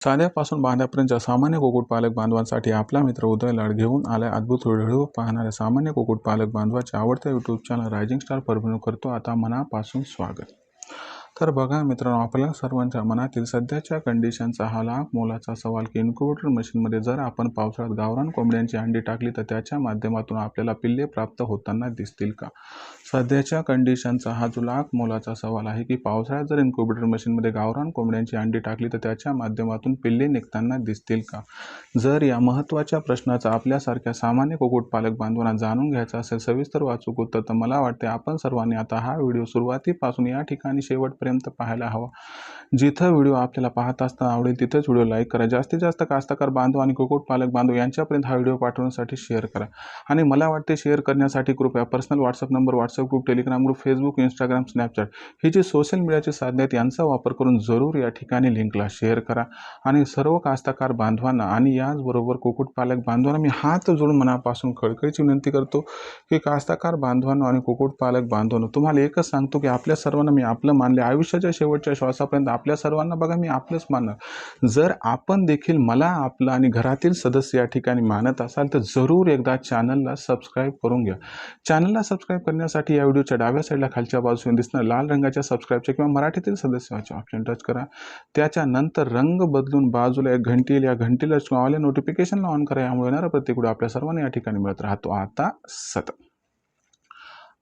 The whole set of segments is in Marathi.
साध्यापासून बांध्यापर्यंतच्या सामान्य कुक्कुटपालक बांधवांसाठी आपला मित्र उदय लाड घेऊन आलाय अद्भुत व्हिडिओ पाहणाऱ्या सामान्य कुक्कुटपालक बांधवाच्या आवडत्या YouTube channel rising star Parbhani करतो आता मनापासून स्वागत. तर बघा मित्रांनो आपल्या सर्वांच्या मनातील सध्याच्या कंडिशनचा हा लाख मोलाचा सवाल की इन्क्युबेटर मशीनमध्ये जर आपण पावसाळ्यात गावरान कोंबड्यांची अंडी टाकली तर त्याच्या माध्यमातून आपल्याला पिल्ले प्राप्त होताना दिसतील का? सध्याच्या कंडिशनचा हा जो लाख मोलाचा सवाल आहे की पावसाळ्यात जर इन्क्युबेटर मशीनमध्ये गावरान कोंबड्यांची अंडी टाकली तर त्याच्या माध्यमातून पिल्ले निघताना दिसतील का? जर या महत्त्वाच्या प्रश्नाचा आपल्यासारख्या सामान्य कुक्कुटपालक बांधवांना जाणून घ्यायचा असेल सविस्तर वाचूक उत्तर तर मला वाटते आपण सर्वांनी आता हा व्हिडिओ सुरुवातीपासून या ठिकाणी शेवट शेवटपर्यंत पाहायला हवा. जिथं व्हिडिओ आपल्याला पाहत असताना आवडेल तिथंच व्हिडिओ लाईक करा. जास्तीत जास्त कास्तकार बांधव आणि कुक्कुटपालक बांधव यांच्यापर्यंत हा व्हिडिओ पाठवण्यासाठी शेअर करा. आणि मला वाटते शेअर करण्यासाठी कृपया personal WhatsApp number WhatsApp group Telegram group Facebook Instagram Snapchat ही जी सोशल मीडियाची साधने आहेत यांचा वापर करून जरूर या ठिकाणी लिंकला शेअर करा. आणि सर्व कास्तकार बांधवांना आणि याचबरोबर कुक्कुटपालक बांधवांना मी हात जोडून मनापासून खळखळीची विनंती करतो की कास्तकार बांधवांनो आणि कुक्कुटपालक बांधवांनो तुम्हाला एकच सांगतो की आपल्या सर्वांना मी आपलं मानले आयुष्याच्या शेवटच्या श्वासापर्यंत आपल्या सर्वांना बघा मी आपलंच मानणार जर आपण देखील मला आपलं आणि घरातील सदस्य या ठिकाणी मानत असाल तर जरूर एकदा चॅनलला सबस्क्राईब करून घ्या. चॅनलला सबस्क्राईब करण्यासाठी या व्हिडिओच्या डाव्या साईडला खालच्या बाजूने दिसणार लाल रंगाच्या सबस्क्राईबच्या किंवा मराठीतील सदस्याचे ऑप्शन टच करा. त्याच्यानंतर रंग बदलून बाजूला एक घंटील या घंटीला नोटिफिकेशनला ऑन करा. यामुळे येणारा प्रत्येक व्हिडिओ आपल्या सर्वांना या ठिकाणी मिळत राहतो. आता सतत.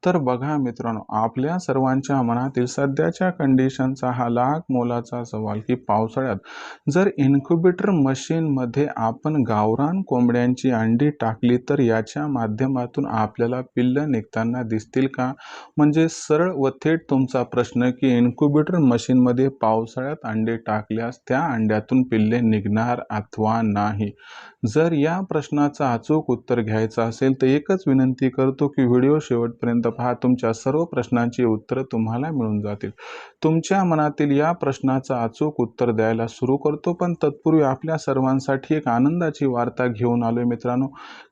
तर बघा मित्रांनो आपल्या सर्वांच्या मनातील सध्याच्या कंडिशनचा हा लाख मोलाचा सवाल की पावसाळ्यात जर इन्क्युबेटर मशीनमध्ये आपण गावरान कोंबड्यांची अंडी टाकली तर याच्या माध्यमातून आपल्याला पिल्लं निघताना दिसतील का? म्हणजे सरळ व थेट तुमचा प्रश्न की इन्क्युबेटर मशीनमध्ये पावसाळ्यात अंडे टाकल्यास त्या अंड्यातून पिल्ले निघणार अथवा नाही? जर या प्रश्नाचं अचूक उत्तर घ्यायचं असेल तर एकच विनंती करतो की व्हिडिओ शेवटपर्यंत पहा. तुमच्या सर्व प्रश्नांची उत्तरं तुम्हाला मिळून जातील. तुमच्या मनातील या प्रश्नाचं अचूक उत्तर द्यायला सुरू करतो पण तत्पूर्वी आपल्या सर्वांसाठी एक आनंदाची वार्ता घेऊन आलोय मित्रांनो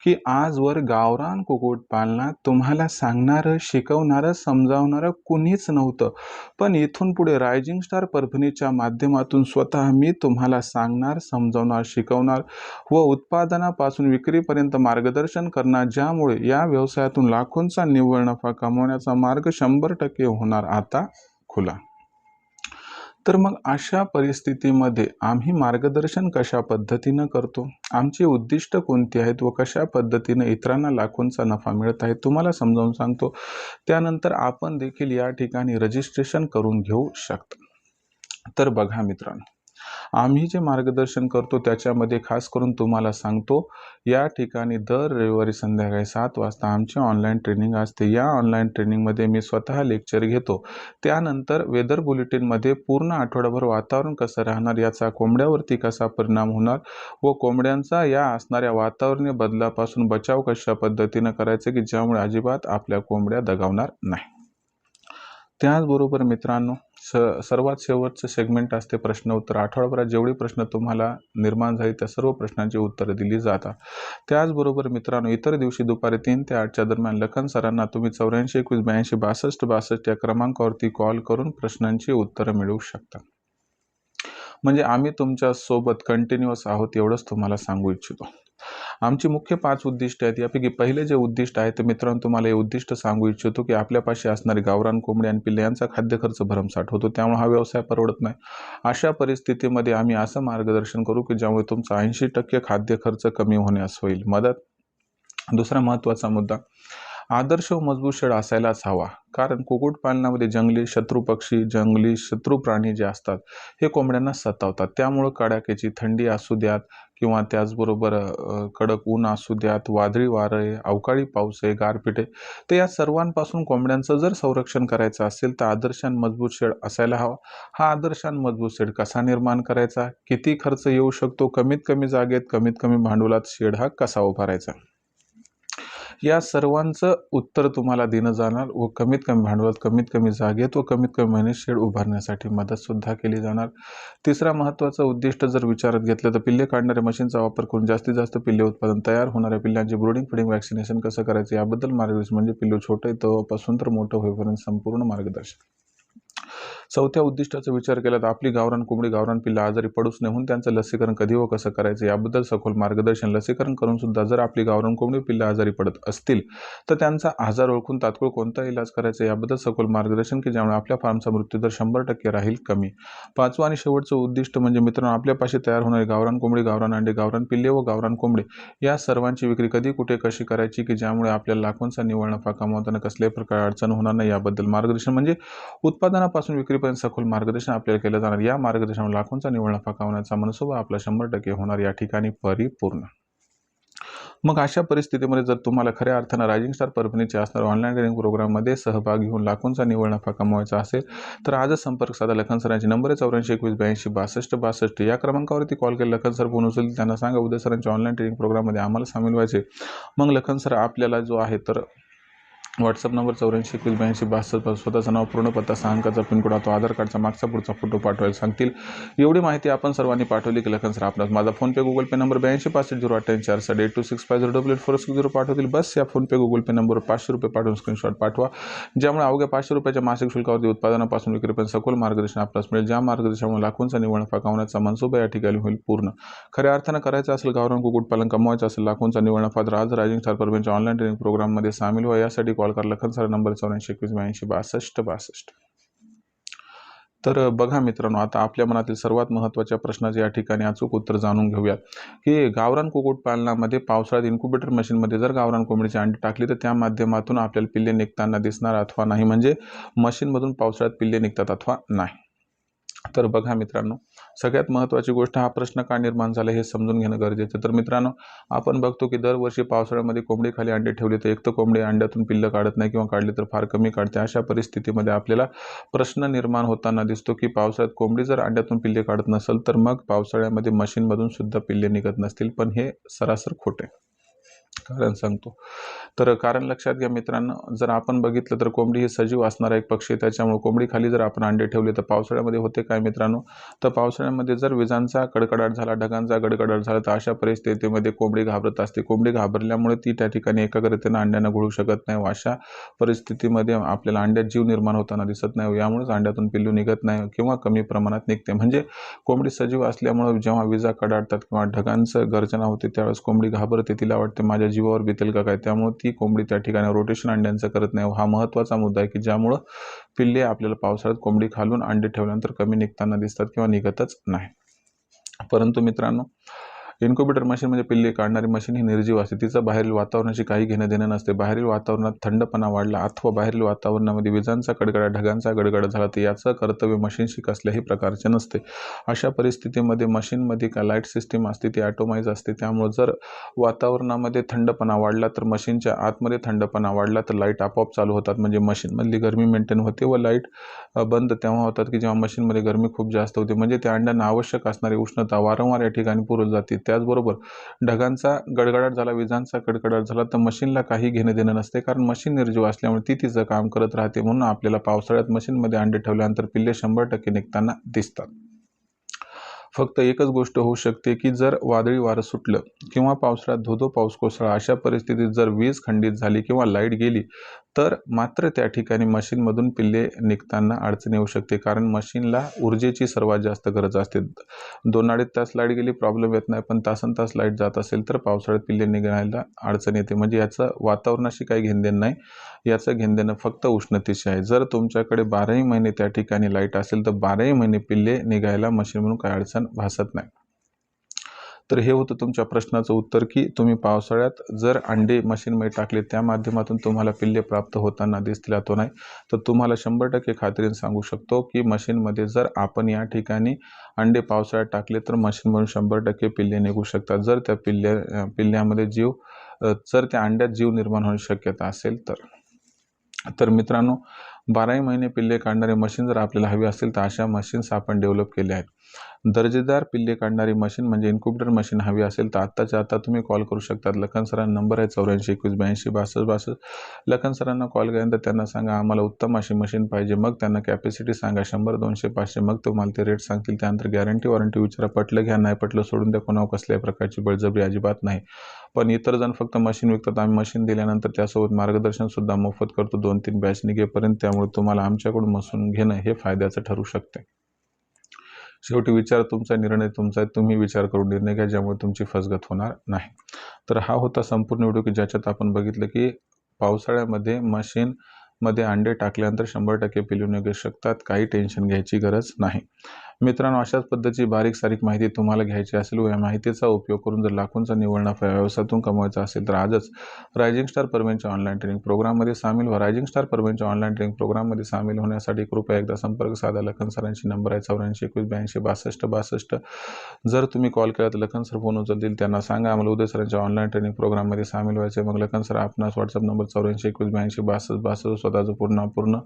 की आजवर गावरान कुक्कुटपालनात तुम्हाला सांगणारं शिकवणारं समजावणारं कुणीच नव्हतं. पण इथून पुढे रायझिंग स्टार परभणीच्या माध्यमातून स्वतः मी तुम्हाला सांगणार समजावणार शिकवणार व उत्पादनापासून विक्रीपर्यंत मार्गदर्शन करणार ज्यामुळे या व्यवसायातून लाखोंचा निव्वळ नफा कमवण्याचा मार्ग शंभर टक्के होणार आता खुला. तर मग अशा परिस्थितीमध्ये आम्ही मार्गदर्शन कशा पद्धतीनं करतो? आमची उद्दिष्ट कोणती आहेत व कशा पद्धतीनं इतरांना लाखोंचा नफा मिळत आहे तुम्हाला समजावून सांगतो. त्यानंतर आपण देखील या ठिकाणी रजिस्ट्रेशन करून घेऊ शकता. तर बघा मित्रांनो आम्ही जे मार्गदर्शन करतो त्याच्यामध्ये खास करून तुम्हाला सांगतो या ठिकाणी दर रविवारी संध्याकाळी सात वाजता आमची ऑनलाईन ट्रेनिंग असते. या ऑनलाईन ट्रेनिंगमध्ये मी स्वतः लेक्चर घेतो. त्यानंतर वेदर बुलेटिनमध्ये पूर्ण आठवडाभर वातावरण कसं राहणार याचा कोंबड्यावरती कसा परिणाम होणार व कोंबड्यांचा या असणाऱ्या वातावरणीय बदलापासून बचाव कशा पद्धतीनं करायचं की ज्यामुळे अजिबात आपल्या कोंबड्या दगावणार नाही. त्याचबरोबर मित्रांनो स सर्वात शेवटचं सेगमेंट असते प्रश्न उत्तर. आठवडाभरात जेवढे प्रश्न तुम्हाला निर्माण झाले त्या सर्व प्रश्नांची उत्तरं दिली जातात. त्याचबरोबर मित्रांनो इतर दिवशी दुपारी तीन ते आठच्या दरम्यान लखन सरांना तुम्ही चौऱ्याऐंशी एकवीस ब्याऐंशी बासष्ट बासष्ट या क्रमांकावरती कॉल करून प्रश्नांची उत्तरं मिळवू शकता. म्हणजे आम्ही तुमच्यासोबत कंटिन्युअस आहोत एवढंच तुम्हाला सांगू इच्छितो. आमची मुख्य पाच उद्दिष्ट आहेत. यापैकी पहिले जे उद्दिष्ट आहे ते मित्रांनो तुम्हाला हे उद्दिष्ट सांगू इच्छितो की आपल्यापाशी असणारे गावरान कोंबडी आणि पिल्ले यांचा खाद्य खर्च भरमसाठ होतो. त्यामुळे हा व्यवसाय परवडत नाही. अशा परिस्थितीमध्ये आम्ही असं मार्गदर्शन करू की ज्यामुळे तुमचा ऐंशी टक्के खाद्य खर्च कमी होण्यास होईल. मदत. दुसरा महत्त्वाचा मुद्दा. आदर्श व मजबूत शेड असायलाच हवा. कारण कुक्कुटपालनामध्ये जंगली शत्रू पक्षी जंगली शत्रू प्राणी जे असतात हे कोंबड्यांना सतावतात. त्यामुळं कडाक्याची थंडी असू द्यात किंवा त्याचबरोबर कडक ऊन असू द्यात वादळी वारे अवकाळी पाऊस आहे गारपिटे तर या सर्वांपासून कोंबड्यांचं जर संरक्षण करायचं असेल तर आदर्शान मजबूत शेड असायला हवा. हा आदर्शान मजबूत शेड कसा निर्माण करायचा? किती खर्च येऊ शकतो? कमीत कमी जागेत कमीत कमी भांडवलात शेड हा कसा उभारायचा? या सर्वांचं उत्तर तुम्हाला देणं जाणार व कमीत कमी भांडवलात कमीत कमी जागेत व कमीत कमी महिने शेड उभारण्यासाठी मदतसुद्धा केली जाणार. तिसरा महत्त्वाचं उद्दिष्ट जर विचारात घेतलं तर पिल्ले काढणाऱ्या मशीनचा वापर करून जास्तीत जास्त पिल्ले उत्पादन तयार होणाऱ्या पिल्लांचे ब्रोडिंग फिडिंग वॅक्सिनेशन कसं करायचं याबद्दल मार्गदर्शन म्हणजे पिल्लू छोटे तेव्हापासून तर मोठं होईपर्यंत संपूर्ण मार्गदर्शन. चौथ्या उद्दिष्टाचा विचार केला तर आपली गावरान कोंबडी गावरान पिल्ला आजारी पडूच नये म्हणून त्यांचं लसीकरण कधी व कसं करायचं याबद्दल सखोल मार्गदर्शन लसीकरण करून सुद्धा जर आपली गावरान कोंबडी पिल्ला आजारी पडत असतील तर त्यांचा आजार ओळखून तात्काळ कोणता इलाज करायचा याबद्दल सखोल मार्गदर्शन की ज्यामुळे आपल्या फार्मचा मृत्यूदर शंभर टक्के राहील कमी. पाचवं आणि शेवटचं उद्दिष्ट म्हणजे मित्रांनो आपल्यापाशी तयार होणारी गावरान कोंबडी गावरान अंडे गावरान पिल्ले व गावरान कोंबडे या सर्वांची विक्री कधी कुठे कशी करायची की ज्यामुळे आपल्याला लाखोंचा निवळ नफा कमावताना कसल्याही प्रकारे अडचण होणार नाही याबद्दल मार्गदर्शन म्हणजे उत्पादनापासून विक्री विक्रीपर्यंत सखोल मार्गदर्शन आपल्याला केलं जाणार. या मार्गदर्शनावर लाखोंचा निवड नफा कावण्याचा मनसोबा आपला शंभर टक्के होणार या ठिकाणी परिपूर्ण. मग अशा परिस्थितीमध्ये जर तुम्हाला खऱ्या अर्थानं रायझिंग स्टार परभणीचे असणार ऑनलाईन ट्रेनिंग प्रोग्राममध्ये सहभाग घेऊन लाखोंचा निवड नफा कमवायचा असेल तर आजच संपर्क साधा. लखन सरांचे नंबर आहे चौऱ्याऐंशी एकवीस ब्याऐंशी बासष्ट बासष्ट. या क्रमांकावरती कॉल केला. लखन सर फोन उचलतील. त्यांना सांगा उद्या सरांच्या ऑनलाईन ट्रेनिंग प्रोग्राममध्ये आम्हाला सामील व्हायचे मग लखन सर आपल्याला जो आहे तर व्हॉट्सअप नंबर चौऱ्याऐंशी एकवीस ब्याऐंशी बासष्ट स्वतःचं नाव पूर्ण पत्ता सहा अंकाचा पिनकोड तो आधार कार्डचा मागचा पुढचा फोटो पाठवायला सांगतील. एवढी माहिती आपण सर्वांनी पाठवली की लखन सर आपणास माझा फोनपे गुगल पे नंबर ब्याऐंशी पासष्ट झिरो अठ्ठ्याऐंशी चार साडे eight two six five zero double eight four six zero पाठवतील. बस या फोनपे गुगल पे नंबरवर पाचशे रुपये पाठवून स्क्रीनशॉट पाठवा. ज्यामुळे अवघ्या पाचशे रुपयाच्या मासिक शुल्कावरती उत्पादनापासून विक्रीपर्यंत सखोल मार्गदर्शन आपल्यास मिळेल. ज्या मार्गदर्शनामुळे लाखोंचा निवड नफा कमवण्याचा मनसुबा या ठिकाणी होईल पूर्ण. खऱ्या अर्थानं करायचं असेल गावरान कुक्कुटपालन कमवायचं असेल लाखोंचा निवड नफा राज आज रायझिंग स्टार ऑनलाईन ट्रेनिंग प्रोग्राममध्ये सामील व्हा. यासाठी कॉल करा लखन सर नंबर चौऱ्याऐंशी एकवीस ब्याऐंशी बासष्ट बासष्ट. तर बघा मित्रांनो आता आपल्या मनातील सर्वात महत्त्वाच्या प्रश्नाचे या ठिकाणी अचूक उत्तर जाणून घेऊयात. की गावरान कुक्कुटपालनामध्ये पावसाळ्यात इन्क्युबेटर मशीनमध्ये जर गावरान कोंबडीची अंडी टाकली तर त्या माध्यमातून आपल्याला पिल्ले निघताना दिसणार अथवा नाही? म्हणजे मशीनमधून पावसाळ्यात पिल्ले निघतात अथवा नाही? तर बघा मित्रांनो सगळ्यात महत्त्वाची गोष्ट हा प्रश्न का निर्माण झाला हे समजून घेणं गरजेचं तर मित्रांनो आपण बघतो की दरवर्षी पावसाळ्यामध्ये कोंबडीखाली अंडे ठेवले तर एक तर कोंबडी अंड्यातून पिल्लं काढत नाही किंवा काढले तर फार कमी काढते. अशा परिस्थितीमध्ये आपल्याला प्रश्न निर्माण होताना दिसतो की पावसाळ्यात कोंबडी जर अंड्यातून पिल्ले काढत नसेल तर मग पावसाळ्यामध्ये मशीनमधून सुद्धा पिल्ले निघत नसतील. पण हे सरासर खोटे. कारण सांगतो. तर कारण लक्षात घ्या मित्रांनो जर आपण बघितलं तर कोंबडी ही सजीव असणारा एक पक्षी त्याच्यामुळे कोंबडीखाली जर आपण अंडे ठेवले तर पावसाळ्यामध्ये होते काय मित्रांनो? तर पावसाळ्यामध्ये जर विजांचा कडकडाट झाला ढगांचा गडगडाट झाला तर अशा परिस्थितीमध्ये कोंबडी घाबरत असते. कोंबडी घाबरल्यामुळे ती त्या ठिकाणी एकाग्रतेनं अंड्यांना घोळू शकत नाही व अशा परिस्थितीमध्ये आपल्याला अंड्यात जीव निर्माण होताना दिसत नाही यामुळेच अंड्यातून पिल्लू निघत नाही किंवा कमी प्रमाणात निघते. म्हणजे कोंबडी सजीव असल्यामुळे जेव्हा विजा कडाडतात किंवा ढगांचं गर्जना होते त्यावेळेस कोंबडी घाबरते. तिला वाटते माझ्या जीवावर बेतेल का काय? त्यामुळे ती कोंबडी त्या ठिकाणी रोटेशन अंड्यांचं करत नाही. हा महत्त्वाचा मुद्दा आहे की ज्यामुळं पिल्ले आपल्याला पावसाळ्यात कोंबडी खालून अंडे ठेवल्यानंतर कमी निघताना दिसतात किंवा निघतच नाही. परंतु मित्रांनो इन्क्युबेटर मशीन म्हणजे पिल्ले काढणारी मशीन ही निर्जीव असते. तिचं बाहेरील वातावरणाशी काही घेणं देणं नसते. बाहेरील वातावरणात थंडपणा वाढला अथवा बाहेरील वातावरणामध्ये विजांचा कडकडा ढगांचा गडगड झाला तर याचं कर्तव्य मशीनशी कसल्याही प्रकारचे नसते. अशा परिस्थितीमध्ये मशीनमध्ये का लाइट सिस्टीम असते ती ॲटोमाइज असते. त्यामुळं जर वातावरणामध्ये थंडपणा वाढला तर मशीनच्या आतमध्ये थंडपणा वाढला तर लाइट आपोआप चालू होतात. म्हणजे मशीनमधली गरमी मेंटेन होते व लाइट बंद तेव्हा होतात की जेव्हा मशीनमध्ये गरमी खूप जास्त होते. म्हणजे त्या अंड्यांना आवश्यक असणारी उष्णता वारंवार या ठिकाणी पुरवली जाते. त्याचबरोबर ढगांचा गडगडाट झाला विजांचा कडकडाट झाला तर मशीनला काही घेणं देणं नसते कारण मशीन निर्जीव असल्यामुळे ती तिचं काम करत राहते म्हणून आपल्याला पावसाळ्यात मशीनमध्ये अंडे ठेवल्यानंतर पिल्ले शंभर टक्के निघताना दिसतात. फक्त एकच गोष्ट होऊ शकते की जर वादळी वारं सुटलं किंवा पावसाळ्यात धोधो पाऊस कोसळा अशा परिस्थितीत जर वीज खंडित झाली किंवा लाइट गेली तर मात्र त्या ठिकाणी मशीनमधून पिल्ले निघताना अडचण येऊ शकते कारण मशीनला ऊर्जेची सर्वात जास्त गरज असते. दोन अडीच तास लाइट गेली प्रॉब्लेम येत नाही पण तासन तास लाइट जात असेल तर पावसाळ्यात पिल्ले निघायला अडचण येते. म्हणजे याचं वातावरणाशी काही घेणदेण नाही याचं घेणदेणं फक्त उष्णतेशी आहे. जर तुमच्याकडे बाराही महिने त्या ठिकाणी लाइट असेल तर बाराही महिने पिल्ले निघायला मशीन म्हणून काही अडचण भासत नाही. तर हे होतं तुमच्या प्रश्नाचं उत्तर की तुम्ही पावसाळ्यात जर अंडे मशीनमध्ये टाकले त्या माध्यमातून तुम्हाला पिल्ले प्राप्त होताना दिसतील तो नाही तर तुम्हाला शंभर टक्के खात्रीने सांगू शकतो की मशीनमध्ये जर आपण या ठिकाणी अंडे पावसाळ्यात टाकले तर मशीनमधून शंभर टक्के पिल्ले निघू शकतात. जर त्या पिल्ल्या पिल्ल्यामध्ये जीव जर त्या अंड्यात जीव निर्माण होण्याची शक्यता असेल तर. तर मित्रांनो बाराही महिने पिल्ले काढणारे मशीन जर आपल्याला हवी असेल तर अशा मशीन्स आपण डेव्हलप केल्या आहेत. दर्जेदार पिल्ले काढणारी मशीन म्हणजे इन्क्युबेटर मशीन हवी असेल तर आत्ताच्या आता तुम्ही कॉल करू शकतात. लखन सरांना नंबर आहे चौऱ्याऐंशी एकवीस ब्याऐंशी बासष्ट बासष्ट. लखन सरांना कॉल केल्यानंतर त्यांना सांगा आम्हाला उत्तम अशी मशीन पाहिजे. मग त्यांना कॅपॅसिटी सांगा शंभर दोनशे पाचशे. मग तुम्हाला ते रेट सांगतील. त्यानंतर गॅरंटी वॉरंटी विचारा. पटलं घ्या नाही पटलं सोडून द्या. कोणावर कसल्याही प्रकारची बळजबरी अजिबात नाही. पण इतर जण फक्त मशीन विकतात. आम्ही मशीन दिल्यानंतर त्यासोबत मार्गदर्शनसुद्धा मोफत करतो. दोन तीन बॅच निघेपर्यंत त्यामुळे तुम्हाला आमच्याकडून मसून घेणं हे फायद्याचं ठरू शकते शेवटी विचार तुमचा निर्णय तुमचा आहे. तुम्ही विचार करून निर्णय घ्या ज्यामुळे तुमची फसगत होणार नाही. तर हा होता संपूर्ण व्हिडिओ की ज्याच्यात आपण बघितलं की पावसाळ्यामध्ये मशीनमध्ये अंडे टाकल्यानंतर शंभर टक्के पिलून निघू शकतात. काही टेन्शन घ्यायची गरज नाही. मित्रांनो अशाच पद्धतीची बारीक सारीक माहिती तुम्हाला घ्यायची असेल व या माहितीचा उपयोग करून जर लाखोंचा निव्वळ नफा व्यवसायातून कमवायचा असेल तर आजच रायझिंग स्टार परमेंटच्या ऑनलाईन ट्रेनिंग प्रोग्राममध्ये सामील व्हा. रायझिंग स्टार परमेंटच्या ऑनलाईन ट्रेनिंग प्रोग्राममध्ये सामील होण्यासाठी कृपया एकदा संपर्क साधा. लखन सरांची नंबर आहे चौऱ्याऐंशी एकवीस ब्याऐंशी बासष्ट बासष्ट. जर तुम्ही कॉल केला तर लखन सर फोन उचलतील त्यांना सांगा. आम्हाला उदय सरांच्या ऑनलाईन ट्रेनिंग प्रोग्राममध्ये सामील व्हायचे मग लखन सर आपणास व्हॉट्सअप नंबर चौऱ्याऐंशी एकवीस ब्याऐंशी बासष्ट बासष्ट स्वतःचं पूर्ण पूर्ण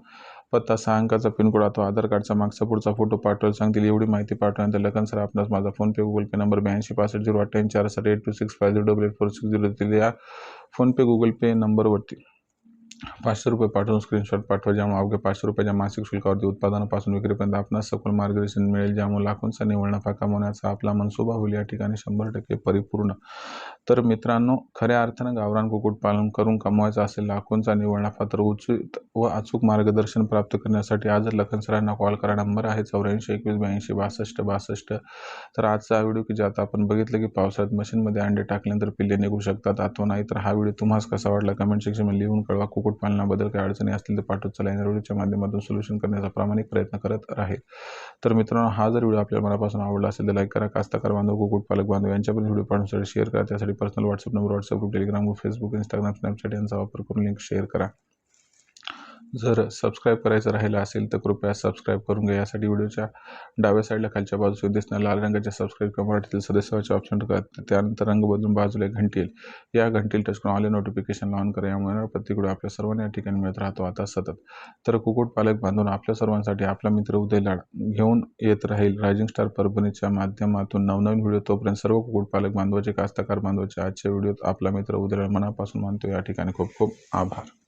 पत्ता सहा अंकाचा पिनकोड अथवा आधार कार्डचा मागचा पुढचा फोटो पाठवायला सांगतील. एवढी माहिती पाठवल्यानंतर लखन सर आपणास माझा फोनपे गुगल पे नंबर ब्याऐंशी पासष्ट झिरो अठ्ठ्याऐंशी चारसाठी eight two six five zero double eight four six zero दिले या फोनपे गुगल पे नंबरवरती. पाचशे रुपये पाठवून स्क्रीनशॉट पाठवा ज्यामुळे अवघ्या पाचशे रुपयाच्या मासिक शुल्कावरती उत्पादनापासून विक्रीपर्यंत आपणास सखोल मार्गदर्शन मिळेल ज्यामुळे लाखोंचा निव्वळ नफा कमवण्याचा आपला मनसोबा होईल. या ठिकाणी शंभर टक्के परिपूर्ण. तर मित्रांनो खऱ्या अर्थानं गावरान कुक्कुटपालन करून कमवायचा असेल लाखोंचा निव्वळ नफा तर उचित व अचूक मार्गदर्शन प्राप्त करण्यासाठी आजच लखन सरांना कॉल करा. नंबर आहे चौऱ्याऐंशी एकवीस ब्याऐंशी बासष्ट बासष्ट. तर आजचा व्हिडिओ की ज्यात आपण बघितलं की पावसाळ्यात मशीनमध्ये अंडे टाकल्यानंतर पिल्ले निघू शकतात अथवा नाही तर हा व्हिडिओ तुम्हाला कसा वाटला? कमेंट सेक्शनमध्ये लिहून कळवा. कुकुट कुक्कुटपालनाबद्दल काही अडचणी असतील तर पाठवत चला. या व्हिडिओच्या माध्यमातून सोल्युशन करण्याचा प्रामाणिक प्रयत्न करत राहील तर मित्रांनो हा जर व्हिडिओ आपल्याला मनापासून आवडला असेल तर लाईक करा. कास्ताकार बांधव कुक्कुटपालक बांधव यांच्यापर्यंत व्हिडिओ पाठवण्यासाठी शेअर करा. त्यासाठी personal WhatsApp number WhatsApp group Telegram group Facebook Instagram Snapchat यांचा वापर करून लिंक शेअर करा. जर सबस्क्राईब करायचं राहिलं असेल तर कृपया सबस्क्राईब करून घ्या. यासाठी व्हिडिओच्या डाव्या साईडला खालच्या बाजूस दिसणार लाल रंगाच्या सबस्क्राईब किंवा मराठीतील सदस्याचे ऑप्शन करतात त्यानंतर रंग बदलून बाजूला एक घंटील या घंटील टच करून ऑल नोटिफिकेशन ऑन करा. यामुळे प्रत्येक आपल्या सर्वांना या ठिकाणी मिळत राहतो. आता सतत. तर कुक्कुटपालक बांधून आपल्या सर्वांसाठी आपला मित्र उदय लाड घेऊन येत राहील. रायझिंग स्टार परभणीच्या माध्यमातून नवनवीन व्हिडिओ तोपर्यंत सर्व कुक्कुटपालक बांधवाचे कास्तकार बांधवाचे आजच्या व्हिडिओत आपला मित्र उदय लाड मनापासून मानतो. या ठिकाणी खूप खूप आभार.